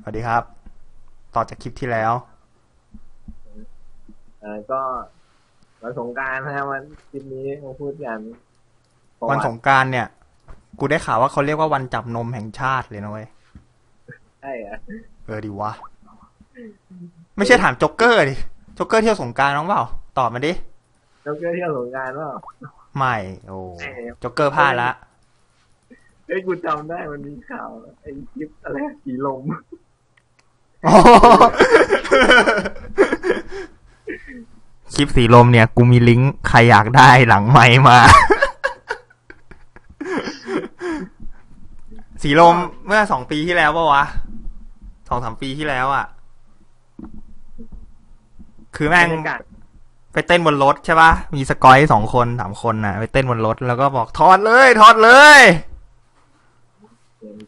สวัสดีครับ ต่อจากคลิปที่แล้วเออก็วันสงกรารนะวันคลิปนี้มาพูดกันประวันติสงกรารเนี่ย กูได้ข่าวว่าเขาเรียกว่าวันจับนมแห่งชาติเลยนะเว้ยใช่เหรอะเออดีวะ ไม่ใช่ถามโจ๊กเกอร์ดิโจ๊กเกอร์เที่ยวสงกรารน้องเปล่า ตอบมาดิแล้วก็เที่ยวสงกรารว่าไม่โอ้ใช่ครับโจ๊กเกอร์พลาดละเฮ้ยกูจำได้มันมีข่าวไอ้คลิปอะไรสีลมโอ้โห คลิปสีลมเนี่ย กูมีลิงก์ใครอยากได้หลังไมค์มา สีลมเมื่อสองปีที่แล้วปะวะสองสามปีที่แล้วอะ่ะ คือแม่งบรรยากาศไปเต้นบนรถใช่ปะมีสกอยสองคนสามคนน่ะ ไปเต้นบนรถแล้วก็บอกถอดเลยถอดเลย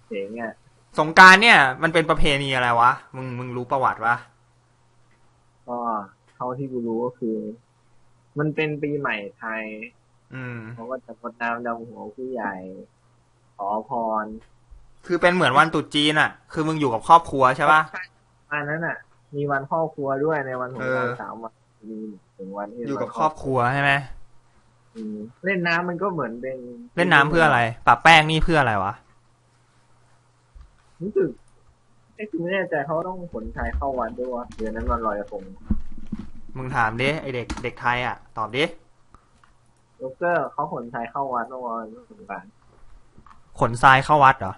เจ๋งๆอะ สงกรารเนี่ย มันเป็นประเพณีอะไรวะ มึงมึงรู้ประวัติปะก็เท่าที่กูรู้ก็คือ มันเป็นปีใหม่ไทย อืมเขาก็จะกดน้ำดำหัวผู้ใหญ่ขอพร คือเป็นเหมือนวันตรุษจีนอะ คือมึงอยู่กับครอบครัวใช่ปะอันนั้นอะ มีวันครอบครัวด้วยในวันสงกรารเออสามวันมีถึงวันที่อยู่กับครอบครัวใช่ไหมอืมเล่นน้ำมันก็เหมือนเป็น เล่นน้ำเพื่ออะไรปะแป้งนี่เพื่ออะไรวะ รู้สึกไอ้กูไม่แน่ใจเขาต้องขนชายเข้าวัดด้วยวะเดือนนั้นวันลอยกระทงมึงถามดิไอเด็กเด็กไทยอะ ตอบดิโจ๊กเกอร์เขาขนชายเข้าวัดเมื่อวันสงกรารขนทรายเข้าวัดเหรอ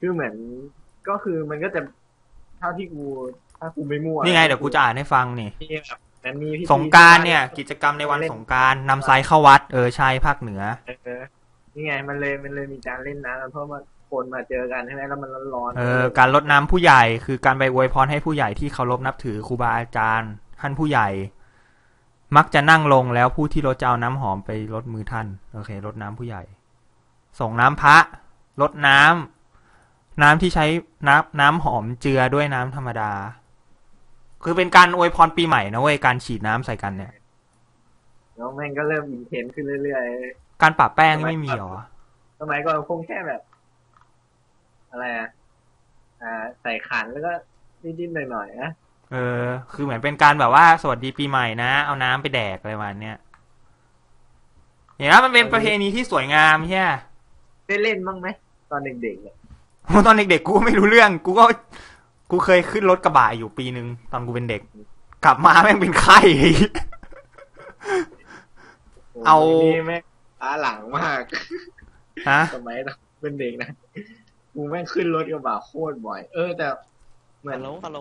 คือเหมือนก็คือมันก็จะเท่าที่กูถ้ากูไม่มั่วนี่ไงเดี๋ยวกูจะอ่านให้ฟังนี่ มีแบบมันมีพิธีสงกรารเนี่ย กิจกรรมในวันสงกรารนำทรายเข้าวัด เออใช่ภาคเหนือ เออ นี่ไงมันเลยมันเลยมีการเล่นน้ำกันเพราะว่าคนมาเจอกันใช่ไหมแล้วมันร้อนๆเออการลดน้ำผู้ใหญ่ คือการไปอวยพรให้ผู้ใหญ่ที่เคารพนับถือครูบาอาจารย์ ท่านผู้ใหญ่ มักจะนั่งลงแล้วผู้ที่รดจะเอาน้ำหอมไปรดมือท่านโอเครดน้ำผู้ใหญ่ ส่งน้ำพระรดน้ำน้ำที่ใช้น้ำน้ำหอมเจือด้วยน้ำธรรมดา คือเป็นการอวยพรปีใหม่นะเว้ยการฉีดน้ำใส่กันเนี่ยแล้วแม่งก็เริ่มอินเทนขึ้นเรื่อย การปะแป้งนี่ไม่มีเหรอๆสมัยก่อนคงแค่แบบ อะไรอะอ่า ใส่ขันแล้วก็นิดๆหน่อยๆนะเออ คือเหมือนเป็นการแบบว่าสวัสดีปีใหม่นะ เอาน้ำไปแดกอะไรประมาณเนี้ยเห็นไหมมันเป็นประเพณีที่สวยงามใช่ไหมได้เล่นบ้างไหมตอนเด็กๆเนี่ยตอนเด็กๆกูก็ไม่รู้เรื่อง กูก็ กูเคยขึ้นรถกระบะอยู่ปีหนึ่งตอนกูเป็นเด็ก กลับมาแม่งเป็นไข้โเอานี่แม่ง ล้าหลังมากฮะสมัยตอนเป็นเด็กนะกูแม่งขึ้นรถกระบะโคตรบ่อย เออแต่เหมือฮันลโหลฮัลโหล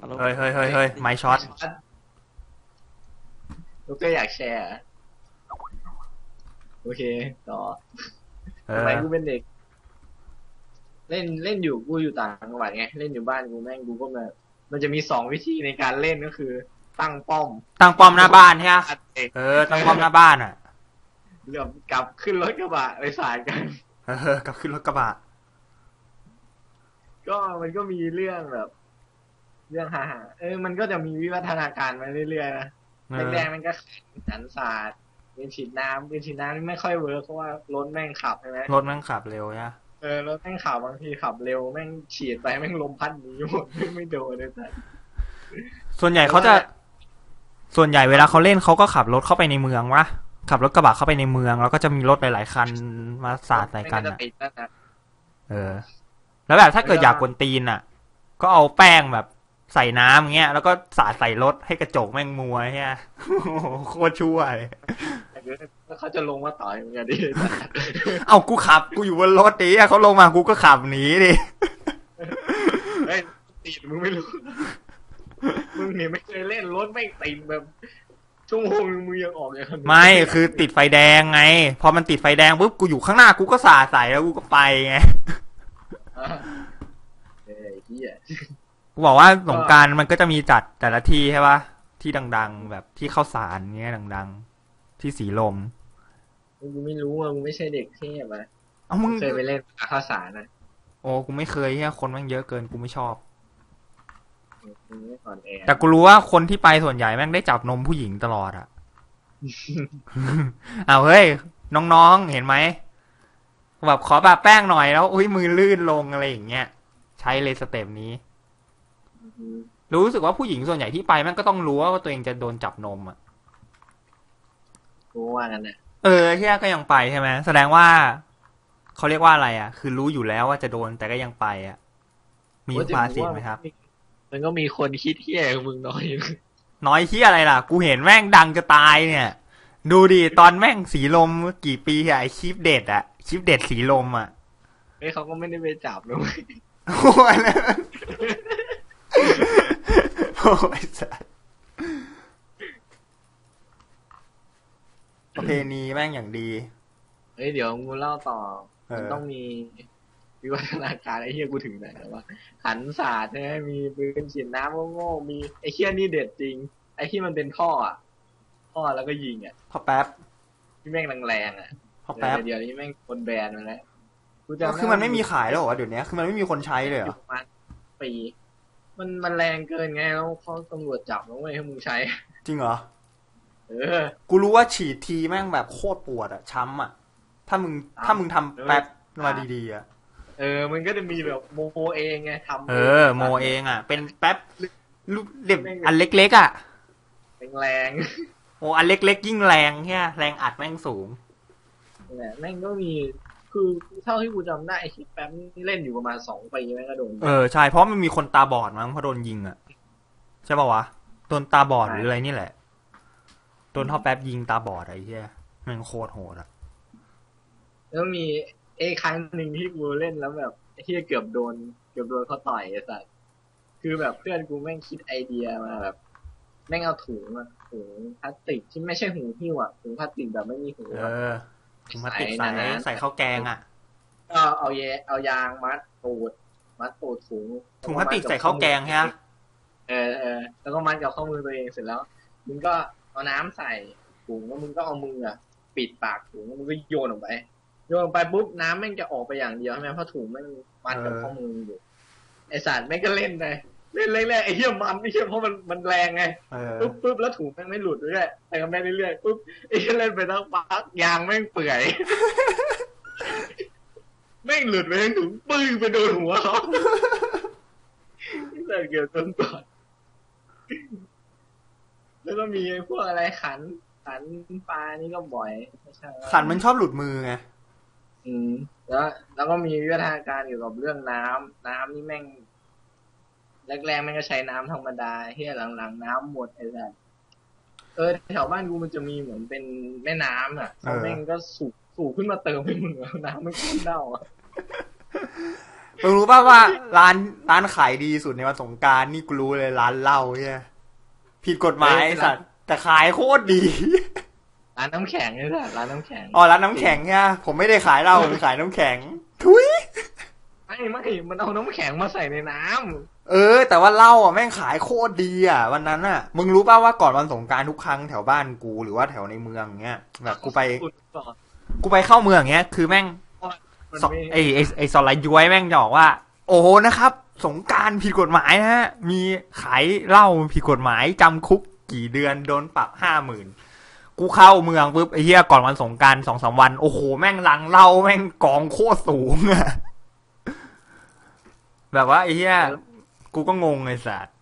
ฮัลโหลเฮ้ยเฮ้ยเฮ้ยเฮ้ยไม้ช็อตลูกก็อยากแชร์ โอเคต่อเอสอมัยกูเป็นเด็ก เล่นเล่นอยู่กูอยู่ต่างจังหวัดไง เล่นอยู่บ้านกูแม่งกูก็มามันจะมีสองวิธีในการเล่นก็คือ ตั้งป้อม ตั้งป้อมหน้าบ้านใช่ไหมอัดเอกเออตั้งป้อมหน้าบ้านอะ เหลือบกลับขึ้นรถกระบะไปสายกัน เออกลับขึ้นรถกระบะ ก็มันก็มีเรื่องแบบ เรื่องฮาๆเออมันก็จะมีวิวัฒนาการมาเรื่อยๆนะเออแรกๆมันก็หันศาสตร์เป็นฉีดน้ำเป็นฉีดน้ำนี่ไม่ค่อยเวิร์กเพราะว่ารถแม่งขับใช่ไหมรถแม่งขับเร็วใช่ปะเออรถแม่งขับบางทีขับเร็วแม่งฉีดไปแม่งลมพัดหนีหมดแม่งไม่โดนเลยแต่ส่วนใหญ่เขาจะ ส่วนใหญ่เวลาเขาเล่นเขาก็ขับรถเข้าไปในเมืองวะ ขับรถกระบะเข้าไปในเมือง แล้วก็จะมีรถหลายๆคันมาสาดใส่กันแม่งจะอะติดนั่นนะเออ แล้วแบบถ้าเกิดอยากกวนตีนอะ ก็เอาแป้งแบบใส่น้ำอย่างเงี้ย แล้วก็สาดใส่รถให้กระจกแม่งมัวใช่ไหมโอ้โหโคตรชั่วเลยแต่เดี๋ยวเขาจะลงมาต่อยมึงอะดิเอากูขับ กูอยู่บนรถดิเขาลงมากูก็ขับหนีดิเฮ้ยติดมึงไม่รู้ มึงเนี่ยไม่เคยเล่นรถแม่งติดแบบ ชั่วโมงนึงมึงยังออกอย่างนั้นไม่คือติดไฟแดงไง พอมันติดไฟแดงปุ๊บกูอยู่ข้างหน้ากูก็สาดใส่แล้วกูก็ไปไงอะเฮ้ยเฮียกูบอกว่าสงกรารมันก็จะมีจัดแต่ละที่ใช่ปะที่ดัง ๆ แบบที่เข้าสารเงี้ยดัง ๆ ที่สีลม มึงไม่รู้อะมึงไม่ใช่เด็กเทพอะเอามึงเคยไปเล่นข้าวสารนะโอ้กูไม่เคยเฮียคนแม่งเยอะเกินกูไม่ชอบมึง ไม่ก่อนแอร์แต่กูรู้ว่าคนที่ไปส่วนใหญ่แม่งได้จับนมผู้หญิงตลอดอะ เอาเฮ้ย น้องๆ เห็นไหมแบบขอแบบแป้งหน่อยแล้ว อุ้ยมือลื่นลงอะไรอย่างเงี้ย ใช้เลยสเต็ปนี้ รู้สึกว่าผู้หญิงส่วนใหญ่ที่ไปแม่งก็ต้องรู้ว่าตัวเองจะโดนจับนมอะกูว่างั้นน่ะเออที่ก็ยังไปใช่ไหมแสดงว่าเขาเรียกว่าอะไรอะ คือรู้อยู่แล้วว่าจะโดนแต่ก็ยังไปอะ มีภาษิตไหมครับ มันก็มีคนคิดเที่ยกับมึงน้อยน้อยที่อะไรล่ะ กูเห็นแม่งดังจะตายเนี่ย ดูดิตอนแม่งสีลมกี่ปีอะไอคลิปเด็ดอะคลิปเด็ดสีลมอะเฮ้ยเขาก็ไม่ได้ไปจับนะเว้ยโอ้ยแล้วโอ้ยสัสประเพณีแม่งอย่างดี เฮ้ยเดี๋ยวกูเล่าต่อเออมันต้องมี วิวัฒนาการไอ้เฮียกูถึงไหนแล้ววะขันศาสตร์ใช่ไหมมีปืนฉีดน้ำโง่ๆมีไอ้เฮียนี่เด็ดจริง ไอ้ที่มันเป็นท่ออะท่อแล้วก็ยิงอะพอแป๊บที่แม่งแรงๆอะพอแป๊บเดี๋ยวนี้แม่งคนแบนมาแล้วกูจำด้คือมันไม่มีขายแล้วเหรอวะเดี๋ยวนี้คือมันไม่มีคนใช้เลยเหรอยู่อประมาณปีมันมันแรงเกินไงแล้วเขาตำรวจจับแล้วเว้ยให้มึงใช้ จริงเหรอเออ กูรู้ว่าฉีดทีแม่งแบบโคตรปวดอะช้ำอะถ้ามึงถ้ามึงทำแป๊บมาดีๆอะ เออ มันก็จะมีแบบโมโมเองไงทำเออ โมเองอะเป็นแป๊บลูกเด็บอันเล็กๆอะแรงโอ้อันเล็กๆ ยิ่งแรงแค่แรงอัดแม่งสูงๆนั่นแหละแม่งก็มีคือเท่าที่กูจำได้ไอ้ที่แป๊บนี่เล่นอยู่ประมาณสองปีแม่งก็โดนเออใช่เพราะมันมีคนตาบอดมั้งเพราะโดนยิงอะใช่ป่าวะโดนตาบอดหรืออะไรนี่แหละโดนท่อแป๊บยิงตาบอดอะไอ้เหี้ยแม่งโคตรโหดอะแล้วมี ไอ้ครั้งหนึ่งที่กูเล่นแล้วแบบไอ้ที่เกือบโดน เกือบโดนเขาต่อยไอ้สัสคือแบบเพื่อนกูแม่งคิดไอเดียมาแบบแม่งเอาถุงอะถุงพลาสติกที่ไม่ใช่หูหิ้วอะถุงพลาสติกแบบไม่มีหูเออะอถุงพลาสติกใส่ใส่นะใส่ข้าวแกงอะก็เอาเยเอายางมัดตูดมัดตูดถุงถุงพลาสติกใส่ข้าวแกงใช่ไหมเออเออแล้วก็มัดกับข้อมือตัวเองเสร็จแล้ว มึงก็เอาน้ำใส่ถุงแล้วมึงก็เอามืออะปิดปากถุงแล้วมึงก็โยนออกไป โยนออกไปปุ๊บน้ำแม่งจะออกไปอย่างเดียวใช่ไหมเพราะถุงแม่งมัดกับข้อมืออยู่ไอสารแม่งก็เล่นไปเล่นเรื่อยๆไอ้เหี้ยมันไม่ใช่เพราะมันมันแรงไงเออปุ๊บปุ๊บแล้วถุงแม่งไม่หลุดเรื่อยๆแต่ก็แม่งเรื่อยๆปุ๊บไอ้เหี้ยเล่นไปทั้งพักยางแม่งเปื่อยแม่งหลุดไปทั้งถุงปึ้งไปโดนหัวเขาที่ใส่เกี่ยวต้นก่อนแล้วก็มีไอ้พวกอะไรขันขันปลานี่ก็บ่อยไม่ใช่ขันมันชอบหลุดมือไง อืม แล้วแล้วก็มีวิวัฒนาการเกี่ยวกับเรื่องน้ำน้ำนี่แม่งแรกๆแม่งก็ใช้น้ำธรรมดาเฮียหลังๆ น้ำหมดไอ้สัสเออแถวบ้านกูมันจะมีเหมือนเป็นแม่น้ำอะเออแม่งก็สูบสูบขึ้นมาเติมให้มึงอะน้ำมันขึ้นเน่าอะมึงรู้ป่าว่าร้านร้านขายดีสุดในวันสงกรารนี่กูรู้เลยร้านเหล้าเนี่ยผิดกฎหมายไอ้สัตว์แต่ขายโคตรดี ร้านน้ำแข็งนี่แหละร้านน้ำแข็งอ๋อร้านน้ำแข็งเนี่ยผมไม่ได้ขายเหล้าผมขายน้ำแข็ง ทุยไม่ไม่มันเอาน้ำแข็งมาใส่ในน้ำเออ แต่ว่าเหล้าอะแม่งขายโคตรดีอะ วันนั้นอะ มึงรู้ป่าว่าก่อนวันสงกรารทุกครั้งแถวบ้านกูหรือว่าแถวในเมืองเงี้ยแบบกูไปอุดก่อนกูไปเข้าเมืองเงี้ย คือแม่งมันสไม่ไอไอไอสไลด์ย้วยแม่งจะบอกว่า โอ้โหนะครับ สงกรารผิดกฎหมายนะฮะมีขายเหล้าผิดกฎหมายจำคุกกี่เดือนโดนปรับห้าหมื่น กูเข้าเมืองปุ๊บไอ้เหี้ยก่อนวันสงกรารสองสามวัน โอ้โห แม่งลังเหล้าแม่งกองโคตรสูงอะแบบว่าไอ้เหี้ยกูก็งงไอ้สัตว์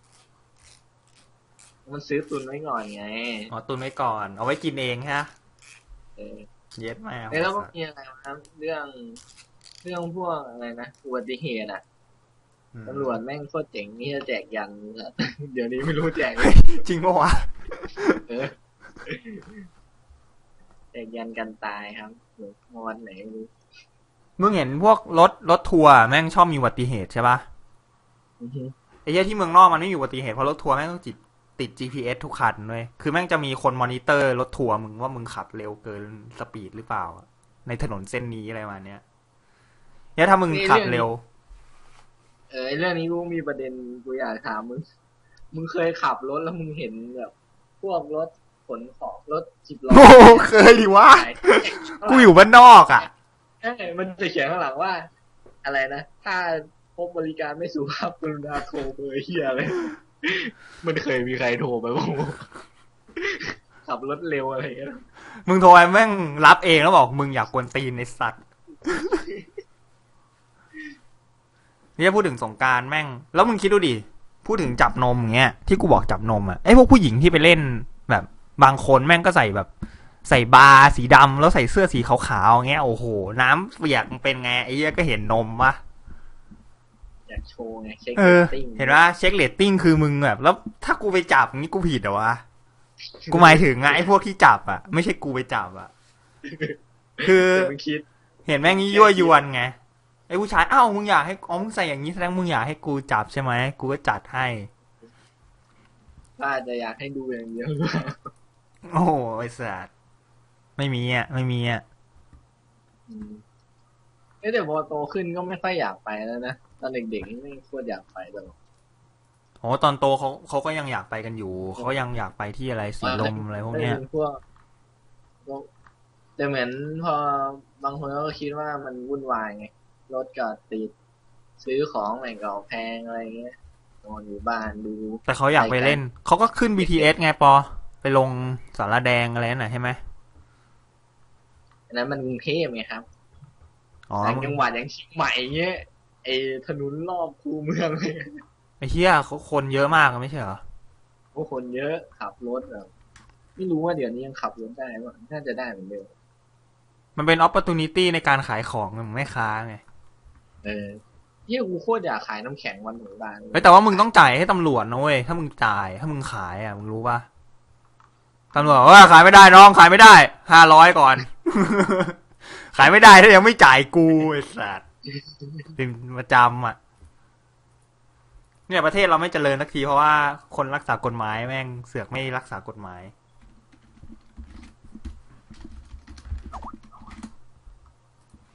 มันซื้อตุนไว้ก่อนไงอ๋อตุนไว้ก่อน เอาไว้กินเองฮะเออเย็ดแม่แล้วก็มีอะไรนะเรื่องเรื่องพวกอะไรนะอุบัติเหตุอะอืมตำรวจแม่งโคตรเจ๋งนี่จะแจกยัน เดี๋ยวนี้ไม่รู้แจกเลยจริงปะวะเออ แจกยันกันตายครับเดี๋ยวงอนไหนไม่รู้มึงเห็นพวกรถรถทัวร์แม่งชอบมีอุบัติเหตุใช่ปะอือฮึไอ้เหี้ยที่เมืองนอกมันไม่มีอุบัติเหตุเพราะรถทัวร์แม่งต้องติดติด GPS ทุกคันเลยคือแม่งจะมีคนมอนิเตอร์รถทัวร์มึงว่ามึงขับเร็วเกินสปีดหรือเปล่า ในถนนเส้นนี้อะไรมาเนี้ยเนี่ยถ้ามึงขับเร็ว เออไอ้เรื่องนี้กูมีประเด็นกูอยากถามมึง มึงเคยขับรถแล้วมึงเห็นแบบ พวกรถ ขนของรถจิบล้อโอ้โหเคยดิวะขายกูอยู่บ้านนอกอะ เอ้ยมันจะเขียนข้างหลังว่า อะไรนะ ถ้าพบบริการไม่สุภาพกรุณาโทรเบอร์เฮียเลย มันเคยมีใครโทรไปบ้างวะขับรถเร็วอะไรอย่างเงี้ย มึงโทรไปแม่งรับเองแล้วบอกมึงอยากกวนตีนในสัตว์นี่จะพูดถึงสงกรารแม่ง แล้วมึงคิดดูดิ พูดถึงจับนมอย่างเงี้ยที่กูบอกจับนมอะไอ้พวกผู้หญิงที่ไปเล่นแบบ บางคนแม่งก็ใส่แบบใส่บาร์สีดำแล้วใส่เสื้อสีขาวๆอย่างเงี้ยโอ้โห น้ำเปียกมันเป็นไงไอ้เหี้ยก็เห็นนมวะอยากโชว์ไงเช็คเออติ้งเห็นว่าเช็คเลตติ้งคือมึงแบบแล้วถ้ากูไปจับอย่างนี้กูผิดเหรอวะกูหมายถึงอะไอ้พวกที่จับอะไม่ใช่กูไปจับอะคือเดี๋ยวมึงคิดเห็นแม่งงี้ยั่วยวนไงไอ้ผู้ชายอ้าวมึงอยากให้อ๋อมึงใส่อย่างนี้แสดงมึงอยากให้กูจับใช่ไหมกูก็จัดให้ว่าจะอยากให้ดูอย่างเดียวหรือเปล่า โอ้โหไอ้สัสไม่มีอะ ไม่มีอะอืมเอ้ยแต่พอโตขึ้นก็ไม่ค่อยอยากไปแล้วนะตอนเด็กๆนี่ไม่โคตรอยากไปตลอดโอ้ตอนโตเขาเขาก็ยังอยากไปกันอยู่ เขายังอยากไปที่อะไรสีลมอะไรพวกเนี้ยออพวกพวกแต่เหมือนพอบางคนก็คิดว่ามันวุ่นวายไง รถก็ติด ซื้อของใหม่ก็แพงอะไรเงี้ยนอนอยู่บ้านดู แต่เขาอยากไปเล่น เขาก็ขึ้น BTS ไงปอ ไปลงสารแดงอะไรนั่นน่ะใช่ไหมอันนั้นมันกรุงเทพไงครับอ๋อต่างจังหวัดอย่างเชียงใหม่เงี้ยไอ้ถนนรอบคูเมืองเลยไอ้เหี้ยเขาคนเยอะมากอะไม่ใช่เหรอพวกคนเยอะขับรถแบบไม่รู้ว่าเดี๋ยวนี้ยังขับรถได้ป่ะน่าจะได้เหมือนเดิมมันเป็น opportunity ในการขายของเหมือนแม่ค้าไงเออเฮียกูโคตรอยากขายน้ำแข็งวันสงกรานต์เลยเฮ้ยแต่ว่ามึงต้องจ่ายให้ตำรวจนะเว้ยถ้ามึงจ่ายถ้ามึงขายอะมึงรู้ปะ ตำรวจบอกว่าขายไม่ได้น้องขายไม่ได้ห้าร้อยก่อน ขายไม่ได้ถ้ายังไม่จ่ายกูไอ้สัสเป็นประจำอะ เนี่ยประเทศเราไม่เจริญสักทีเพราะว่าคนรักษากฎหมายแม่งเสือกไม่รักษากฎหมาย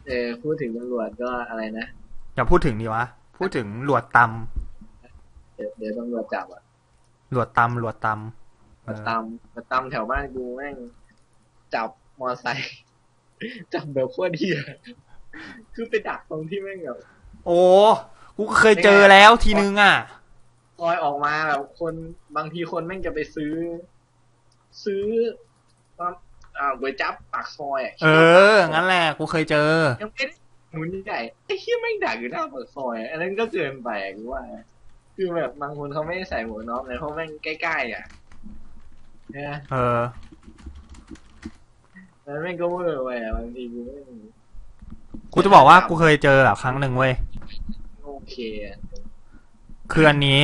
เออพูดถึงตำรวจก็อะไรนะอย่าพูดถึงดีวะ พูดถึงหลวดตเดี๋ยวเดี๋ยวตำรวจจับอะำหลวดตำหลวดตำเอ มาอตามมาตามแถวบ้านกูแม่งจับมอไซค์จับแบบโคตรเดียคือไปดักตรงที่แม่งแบบโอ้กูก็เคยเจอแล้วทีนึงอะซอยออกมาแบบคนบางทีคนแม่งจะไปซื้อ ซื้ออ่าก๋วยจั๊บปากซอยอะเออ งั้นแหละกูเคยเจอ ยังไม่ได้หมุนใหญ่ไอ้เหี้ยแม่งดักอยู่หน้าปากซอยอะอันนั้นก็เกินไปอะกูว่า คือแบบบางคนเขาไม่ได้ใส่หมวกน็อกเลยเพราะแม่งใกล้ๆอะเนี่ยเออแล้วแม่งก็เวอร์ไปอะบางทีกูไม่กูจะบอกว่ากูเคยเจอแบบครั้งหนึ่งเว้ย โอเคอะคืออันนี้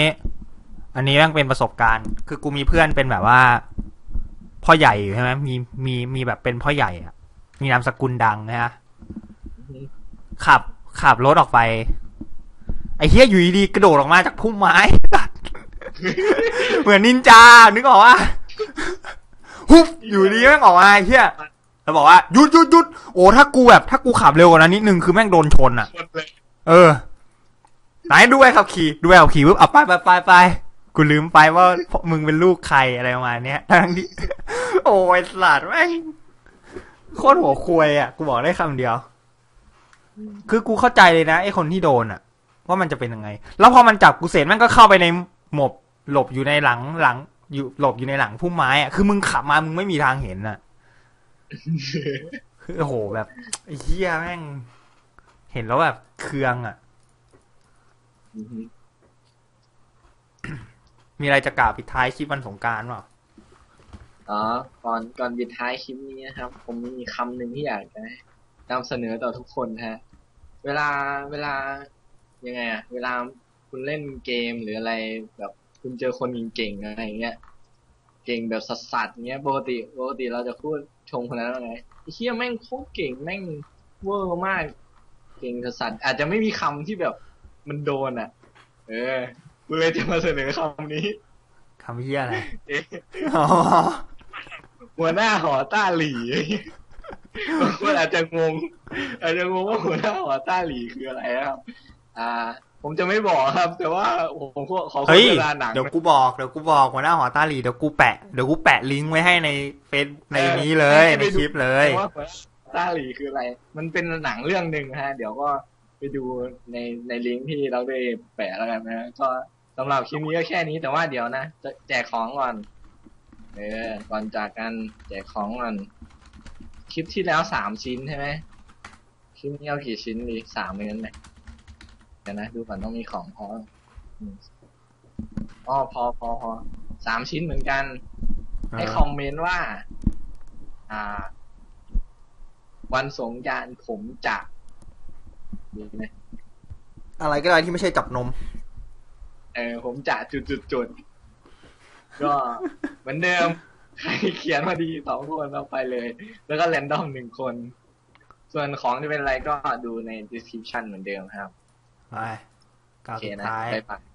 อันนี้แม่งเป็นประสบการณ์ คือกูมีเพื่อนเป็นแบบว่า พ่อใหญ่อยู่ใช่ไหมมีมีมีแบบเป็นพ่อใหญ่อะมีนามสกุลดังนะฮะขับขับรถออกไป ไอ้เฮียอยู่ดีๆกระโดดออกมาจากพุ่มไม้ เหมือนนินจานึกออกว่า ฮุบอยู่ดีแม่งออกมาไอ้เฮียแล้วบอกว่าหยุดหยุดหยุดโอ้ถ้ากูแบบถ้ากูขับเร็วกว่านั้นนิดนึงคือแม่งโดนชนอะเลยเออ ไหนดูใบขับขี่ดูใบขับขี่ปุ๊บเอาไปไปไปไปกูลืมไปว่ามึงเป็นลูกใครอะไรประมาณเนี้ยทั้งที่ โอ้ยสลัดแม่งโคตรหัวควยอะ กูบอกได้คำเดียว คือกูเข้าใจเลยนะไอ้คนที่โดนอะ ว่ามันจะเป็นยังไง แล้วพอมันจับกูเสร็จแมันก็เข้าไปในหมบหลบอยู่ในหลังหลัง อยู่หลบอยู่ในหลังพุ่มไม้อะคือมึงขับมามึงไม่มีทางเห็นอะคือโอ้โหแบบไอ้เหี้ยแม่ง เห็นแล้วแบบเคืองอะอือฮึมีอะไรจะกล่าวปิดท้ายคลิปวันสงกรารเปล่าอ๋อก่อนก่อนปิดท้ายคลิปนี้นะครับ ผมมีคำหนึ่งที่อยากจะนำเสนอต่อทุกคนฮะ เวลาเวลายังไงอะเวลาคุณเล่นเกมหรืออะไรแบบ คุณเจอคนเก่งๆอะไรอย่างเงี้ย เก่งแบบสัสๆเงี้ย ปกติปกติเราจะพูดชมคนนั้นว่าไงไอ้เฮียแม่งโคตรเก่งแม่งเวอร์มาก เก่งสัสๆอาจจะไม่มีคำที่แบบมันโดนอะ เออกูเลยจะมาเสนอคำนี้คำเหี้ยอะไรเอ๊ะอ๋อหัวหน้าหอต้าหลีบางคนอาจจะงง อาจจะงงว่าหัวหน้าหอต้าหลีคืออะไรนะครับ อ่า ผมจะไม่บอกครับ แต่ว่าผมขอขอโฆเฮ้ยษณาหนังเดี๋ยวกูบอกเดี๋ยวกูบอกหัวหน้าหอต้าหลีเดี๋ยวกูแปะเดี๋ยวกูแปะลิงก์ไว้ให้ในเฟซในนี้เลยในคลิปเลยว่าหัวหน้าหอต้าหลีคืออะไร มันเป็นหนังเรื่องหนึ่งฮะ เดี๋ยวก็ไปดูในในลิงก์ที่เราได้แปะแล้วกันนะก็สำหรับคลิปนี้ก็แค่นี้แต่ว่าเดี๋ยวนะจะแจกของก่อน เออก่อนจากกันแจกของก่อนคลิปที่แล้วสามชิ้นใช่ไหมคลิปนี้เอากี่ชิ้นดีสามเหมือนกันไหม เดี๋ยวนะ ดูก่อนต้องมีของพออืมอ๋อพอพอพอสามชิ้นเหมือนกัน ให้คอมเมนต์ว่า อ่า วันสงกรารผมจะดีไหมอะไรก็ได้ที่ไม่ใช่จับนม เออ ผมจะจุดจุดจุดก็เหมือนเดิม ใครเขียนมาดีสองคนเอาไปเลย แล้วก็แรนดอมหนึ่งคน ส่วนของจะเป็นอะไรก็ดูใน description เหมือนเดิมครับ ไปกล่า